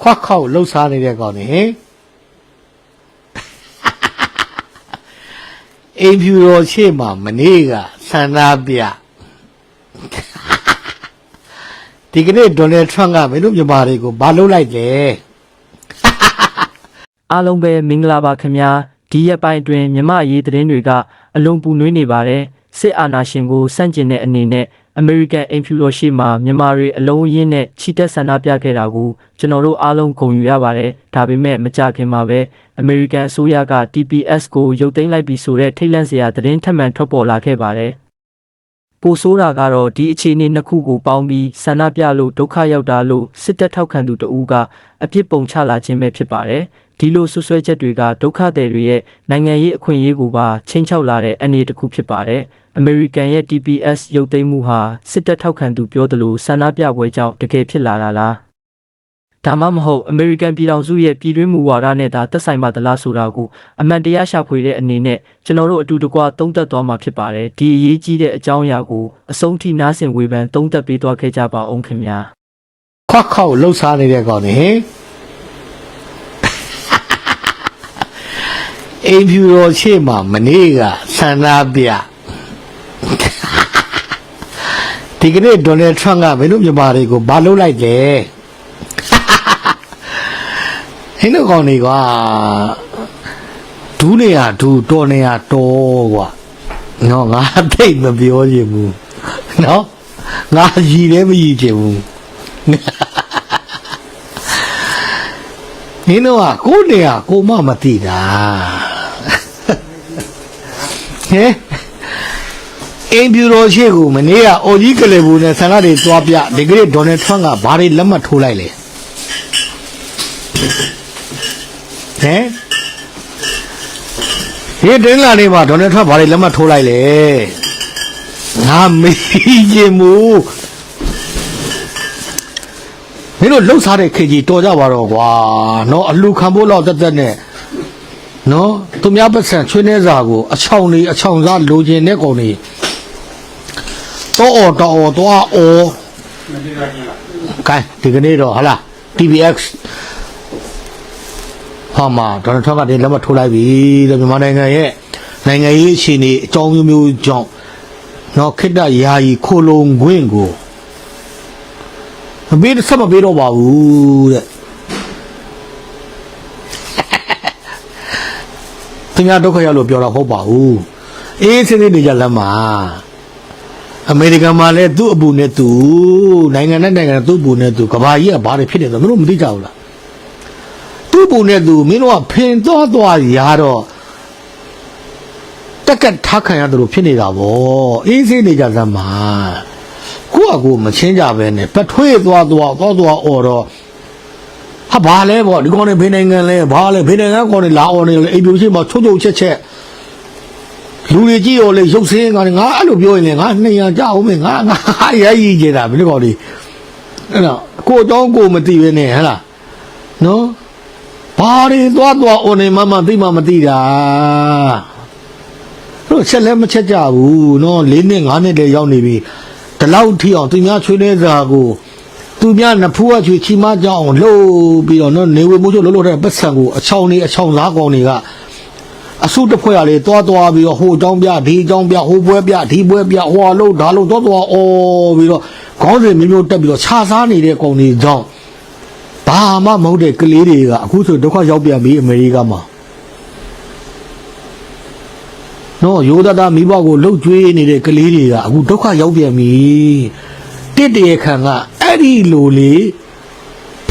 ခွက်ခေါက်လှုပ်ရှားနေတဲ့ကောင်နေဟင်အိမ်ဖြူတော်ရှေ့မှာမနေ့ကဆန္ဒပြဒီကနေ့ဒေါ်နယ်ထရန့်ကမင်းတို့မြန်မာတွေကိုဘာလုပ်လိုက်လဲအားလုံးပဲမင်္ဂလာပါခင်ဗျာဒီရက်ပိုင်းအတွင်းမြမအရေးသတင်းတွေကအလွန်ပူနွေးနေပါတယ်စစ်အာဏာရှင်ကိုစန့်ကျင်တဲ့အနေနဲ့ American Imperial ရှိမှာမြန်မာတွေအလုံးအရင်းနဲ့ချီတက်ဆန္ဒပြခဲ့တာကိုကျွန်တော်တို့အားလုံးဂုဏ်ယူရပါတယ်ဒါပေမဲ့မကြခင်မှာပဲ American အစိုးရက TPS ကိုရုပ်သိမ်းလိုက်ပြီဆိုတဲ့ထိတ်လန့်စရာသတင်းထပ်မံထွက်ပေါ်လာခဲ့ပါတယ် ပိုဆိုးတာကတော့ဒီအခြေအနေနှစ်ခုကိုပေါင်းပြီးဆန္ဒပြလို့ဒုက္ခရောက်တာလို့စစ်တပ်ထောက်ခံသူတဦးကအပြစ်ပုံချလာခြင်းပဲဖြစ်ပါတယ်။ဒီလိုဆွဆွဲချက်တွေကဒုက္ခသည်တွေရဲ့နိုင်ငံရေးအခွင့်အရေးကိုပါချိန်ချောက်လာတဲ့အနေတစ်ခုဖြစ်ပါတယ်။ American ရဲ့ TPS ရုပ်သိမ်းမှုဟာစစ်တပ်ထောက်ခံသူပြောသလိုဆန္ဒပြပွဲကြောင့်တကယ်ဖြစ်လာတာလား။ ဒါမှမဟုတ် American ပြည်ထောင်စုရဲ့ပြည်တွင်းမူဝါဒနဲ့သာသက်ဆိုင်ပါသလားဆိုတာကိုအမှန်တရားရှာဖွေတဲ့အနေနဲ့ကျွန်တော်တို့အတူတကွသုံးသပ်သွားမှာဖြစ်ပါတယ်ဒီအရေးကြီးတဲ့အကြောင်းအရာကိုအဆုံးထိနားဆင်ဝေဖန်သုံးသပ်ပေးသွားခဲ့ကြပါအောင်ခင်ဗျာခွက်ခေါက်လှုပ်ရှားနေတဲ့ကောင်နေဟင်အိမ်ဖြူတော်ရှေ့မှာမနေ့ကဆန္ဒပြဒီကနေ့ဒေါ်နယ်ထရန့်ကမင်းတို့မြန်မာတွေကိုဘာလုပ်လိုက်လဲ ဟင်းတို့ကောင်တွေကဒူးနေရဒူးတော်နေရတော်ကွာနော်ငါသိပ်မပြောချင်ဘူးနော်ငါရည်လည်းမရည်ချင်ဘူးနင်းတော့ကကိုယ်နေရကိုမမသိတာဟဲအင်ပြူတော်ရှိကိုမနေ့ကအော်ကြီးကလေးဘူးနဲ့ဆန္ဒတွေသွားပြဒီကနေ့ဒေါ်နယ်ထရန့်ကဘာတွေလက်မှတ်ထိုးလိုက်လဲ ဟဲဒီတင်းလာနေမှာဒေါ်နယ်ထရန့်ဘာတွေလက်မှတ်ထိုးလိုက်လဲငါမေးချင်ဘူးမင်းတို့လှုပ်ရှားတဲ့ခေကြီးတော်ကြပါတော့ကွာနော်အလူခံဖို့တော့တက်တက်နဲ့နော်သူများပတ်စံချွေးနေစာကိုအချောင်နေအချောင်စားလိုချင်တဲ့ကောင်နေတော့အော်တော့အော်တော့အော်ကဲဒီကနေ့တော့ဟာလား TBX ဟာမှာဒေါ်နယ်ထရန့်ကဒီလက်မထိုးလိုက်ပြီတဲ့မြန်မာနိုင်ငံရဲ့နိုင်ငံရေးအခြေအနေအကြောင်းမျိုးမျိုးကြောင့်နော်ခိတ္တယာယီခိုလုံခွင့်ကိုမပေးဆက်မပေးတော့ပါဘူးတဲ့သူများဒုက္ခရောက်လို့ပြောတာမဟုတ်ပါဘူးအေးစင်းစင်းနေကြလမ်းမှာအမေရိကန်မှာလည်းသူ့အပူနဲ့သူနိုင်ငံနဲ့နိုင်ငံနဲ့သူ့အပူနဲ့သူကဘာကြီးကဘာတွေဖြစ်နေတော့မင်းတို့မသိကြဘူးလား သူ့အပူနဲ့သူမင်းတို့ကဖင်သွားသွားရာတော့တက်ကက်ထားခံရတယ်လို့ဖြစ်နေတာဗောအေးစင်းနေကြလမ်းမှာကိုယ့်အကူမချင်းကြပဲနဲ့ပထွေးသွားသွားသွားသွားអော်တော့ဟာဘာလဲပေါ့ဒီကောင်နေဖေးနိုင်ငံလဲဘာလဲဖေးနိုင်ငံကောင်နေလာអော်နေလေအိမ်ပြိုရှိမှချုပ်ချုပ်ချက်ချက်လူတွေကြည့်ရောလေရုပ်စင်းကောင်ငါအဲ့လိုပြောရင်လေငါ200ကြအောင်မင်းငါငါရရည်ကြတာဘယ်လိုကောင်ဒီအဲ့တော့ကိုအကြောင်းကိုမသိပဲနဲ့ဟဟလားနော် ဘာတွေသွားသွားអော်နေမှမသိမှမသိတာတို့ချက်လည်းမချက်ကြဘူးနော်၄နှစ်၅နှစ်တည်းရောက်နေပြီဒီလောက်ထီအောင်သူများချွေးနေစာကိုသူများနဖူးအချွေချီမကြောင်းလှုပ်ပြီးတော့နော်နေဝေမိုးချို့လှုပ်လှုပ်တဲ့ပတ်စံကိုအချောင်းနေအချောင်းစားကောင်တွေကအဆုတစ်ဖွဲ့ရလေတွားတွားပြီးတော့ဟိုအကြောင်းပြဒီအကြောင်းပြဟိုပွဲပြဒီပွဲပြဟိုအလုံးဒါလုံးတွားတွားအော်ပြီးတော့ခေါင်းစဉ်မျိုးမျိုးတက်ပြီးတော့ခြာစားနေတဲ့ကောင်တွေကြောင့် ဘာမှမဟုတ်တဲ့ကလေးတွေကအခုဆိုဒုက္ခရောက်ပြန်ပြီအမေရိကမှာနော်ရိုးသားသားမိဘကိုလှုပ်ကြွေးနေတဲ့ကလေးတွေကအခုဒုက္ခရောက်ပြန်ပြီတစ်တရခံကအဲ့ဒီလိုလေ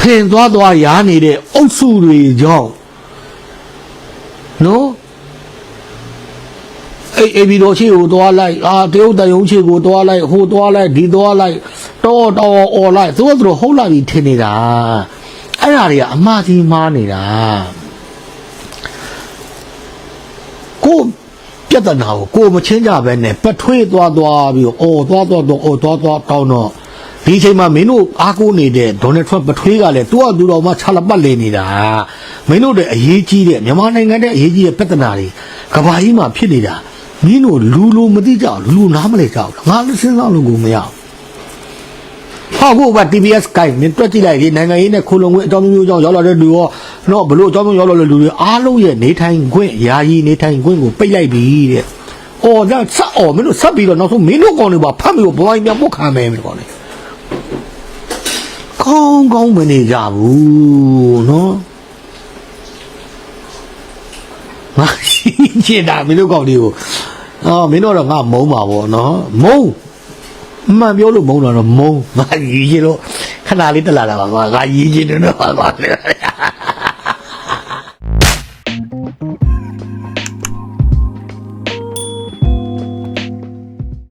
ဖင်သွားသွားရားနေတဲ့အုပ်စုတွေကြောင့်နော်အေးအေးပြီးတော့ချီကိုသွားလိုက်အာတရုတ်တယုံချီကိုသွားလိုက်ဟိုသွားလိုက်ဒီသွားလိုက်တော်တော်អော်လိုက်သူတို့တို့ဟုတ်လာပြီထင်နေတာ အဲ့ဒါတွေကအမှားကြီးမှားနေတာကိုယ်ပြဿနာကိုကိုယ်မချင်းကြပဲနဲ့ပထွေးသွားသွားပြီးတော့အော်သွားသွားတော့အော်သွားသွားတောင်းတော့ဒီအချိန်မှာမင်းတို့အားကိုးနေတဲ့ဒေါ်နယ်ထရန့်ပထွေးကလည်းသူ့အတူတော်မှခြာလပတ်လေနေတာမင်းတို့တဲ့အရေးကြီးတဲ့မြန်မာနိုင်ငံတဲ့အရေးကြီးတဲ့ပြဿနာတွေကဘာကြီးမှဖြစ်နေတာမင်းတို့လူလူမသိကြဘူးလူလူနားမလဲကြဘူးငါလည်းစဉ်းစားလို့ကိုမရဘူး ဟာကိုက TBS ကိုင်းမင်းတွက်ကြည့်လိုက်လေနိုင်ငံရေးနဲ့ခိုးလုံခွင့်အကြောင်းမျိုးကြောင့်ရောက်လာတဲ့လူရောတော့ဘလို့အကြောင်းမျိုးရောက်လာတဲ့လူတွေအားလုံးရဲ့နေထိုင်ခွင့်ယာယီနေထိုင်ခွင့်ကိုပိတ်လိုက်ပြီတဲ့။အော်ဒါဆက်အော်မင်းတို့ဆက်ပြီးတော့နောက်ဆုံးမင်းတို့ကောင်တွေပါဖတ်ပြီးတော့ဘဝပြန်ပုတ်ခံမယ်မင်းတို့ကောင်တွေ။ကောင်းကောင်းမနေကြဘူးနော်။ငါရှိချင်တာမင်းတို့ကောင်တွေကိုအော်မင်းတို့တော့ငါမုန်းပါဗောနော်မုန်းအ မှန်ပြောလို့မုန်းတော့တော့မုန်းငါရည်ချင်လို့ခဏလေးတက်လာတာပါကွာငါရည်ချင်တယ်တော့ပါကွာ